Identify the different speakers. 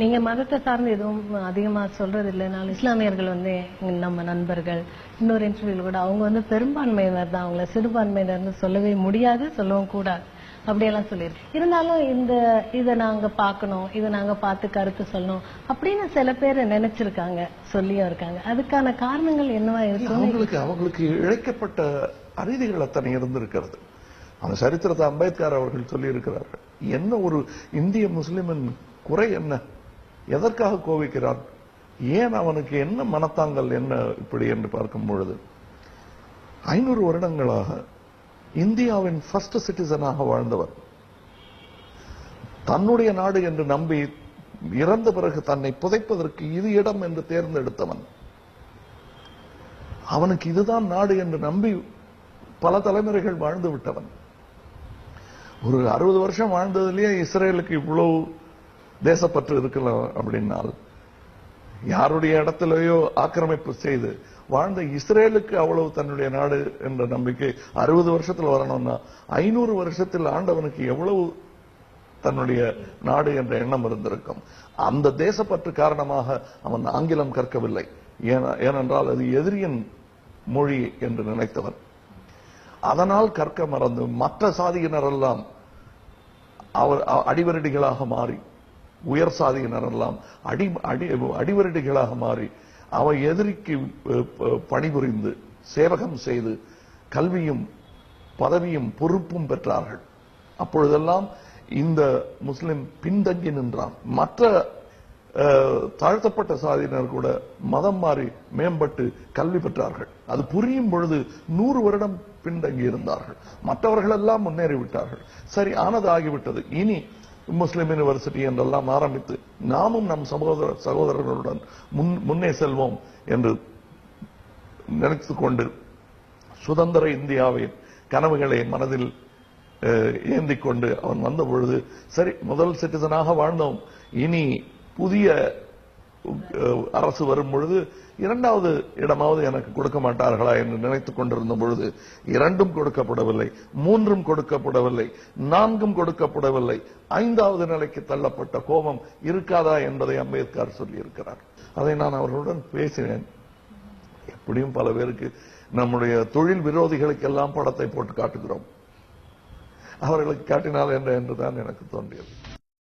Speaker 1: நீங்க மதத்தை சார்ந்து எதுவும் அதிகமா சொல்றது இல்லைனாலும் இஸ்லாமியர்கள் வந்து நம்ம நண்பர்கள் இன்னொரு இன்டர்வியூல கூட அவங்க வந்து பெரும்பான்மையினர் தான். அவங்கள சிறுபான்மையினர்னு சொல்லவே முடியாது சொல்லவும் கூடாது. அப்படியெல்லாம் சொல்லியிருக்கு இருந்தாலும் இந்த இதை நாங்க பார்க்கணும் இதை நாங்க பார்த்து கருத்து சொல்லணும் அப்படின்னு சில பேர் நினைச்சிருக்காங்க சொல்லியும் இருக்காங்க. அதுக்கான காரணங்கள் என்னவா இருக்கும்
Speaker 2: அவங்களுக்கு அவங்களுக்கு இழைக்கப்பட்ட அநீதிகள் அத்தனை இருந்திருக்கிறது. அந்த சரித்திரத்தை அம்பேத்கர் அவர்கள் சொல்லி இருக்கிறார்கள் என்ன ஒரு இந்திய முஸ்லிமின் குறை என்ன? எதற்காக கோவிக்கிறான் ஏன் அவனுக்கு என்ன மனத்தாங்கல் என்ன இப்படி என்று பார்க்கும் பொழுது ஐநூறு வருடங்களாக இந்தியாவின் ஃபர்ஸ்ட் சிட்டிசனாக வாழ்ந்தவர். தன்னுடைய நாடு என்று நம்பி இறந்த பிறகு தன்னை புதைப்பதற்கு இது இடம் என்று தேர்ந்தெடுத்தவன். அவனுக்கு இதுதான் நாடு என்று நம்பி பல தலைமுறைகள் வாழ்ந்து விட்டவன். ஒரு அறுபது வருஷம் வாழ்ந்ததுலேயே இஸ்ரேலுக்கு இவ்வளவு தேசப்பற்று இருக்கலாம் அப்படின்னால் யாருடைய இடத்திலேயோ ஆக்கிரமிப்பு செய்து வாழ்ந்த இஸ்ரேலுக்கு அவ்வளவு தன்னுடைய நாடு என்ற நம்பிக்கை அறுபது வருஷத்தில் வரணும்னா ஐநூறு வருஷத்தில் ஆண்டவனுக்கு எவ்வளவு தன்னுடைய நாடு என்ற எண்ணம் இருந்திருக்கும். அந்த தேசப்பற்று காரணமாக அவன் ஆங்கிலம் கற்கவில்லை. ஏனென்றால் அது எதிரியின் மொழி என்று நினைத்தவன். அதனால் கற்க மறந்து மற்ற சாதியினரெல்லாம் அவர் அடிவரடிகளாக மாறி உயர் சாதியினரெல்லாம் அடி அடி அடிவரடிகளாக மாறி அவை எதிரிக்கு பணிபுரிந்து சேவகம் செய்து கல்வியும் பதவியும் பொறுப்பும் பெற்றார்கள். அப்பொழுதெல்லாம் இந்த முஸ்லிம் பின்தங்கி நின்றான். மற்ற அஹ், தாழ்த்தப்பட்ட சாதியினர் கூட மதம் மாறி மேம்பட்டு கல்வி பெற்றார்கள். அது புரியும் பொழுது நூறு வருடம் பின்தங்கி இருந்தார்கள் மற்றவர்கள் எல்லாம் முன்னேறி விட்டார்கள் சரி ஆனது ஆகிவிட்டது இனி முஸ்லிம் யூனிவர்சிட்டி என்றெல்லாம் ஆரம்பித்து நாமும் நம் சகோதர சகோதரர்களுடன் முன்- முன்னே செல்வோம் என்று நினைத்து கொண்டு சுதந்திர இந்தியாவின் கனவுகளை மனதில் அஹ், ஏந்திக் கொண்டு அவன் வந்த பொழுது சரி முதல் சிட்டிசனாக வாழ்ந்தோம். இனி புதிய அரசு வரும் பொழுது இரண்டாவது இடமாவது எனக்கு கொடுக்க மாட்டார்களா என்று நினைத்துக் கொண்டிருந்த பொழுது இரண்டும் கொடுக்கப்படவில்லை மூன்றும் கொடுக்கப்படவில்லை நான்கும் கொடுக்கப்படவில்லை. ஐந்தாவது நிலைக்கு தள்ளப்பட்ட கோபம் இருக்காதா என்பதை அம்பேத்கர் சொல்லியிருக்கிறார். அதை நான் அவர்களுடன் பேசினேன். எப்படியும் பல பேருக்கு நம்முடைய தொழில் விரோதிகளுக்கெல்லாம் படத்தை போட்டு காட்டுகிறோம். அவர்களுக்கு காட்டினால் என்ன என்றுதான் எனக்கு தோன்றியது.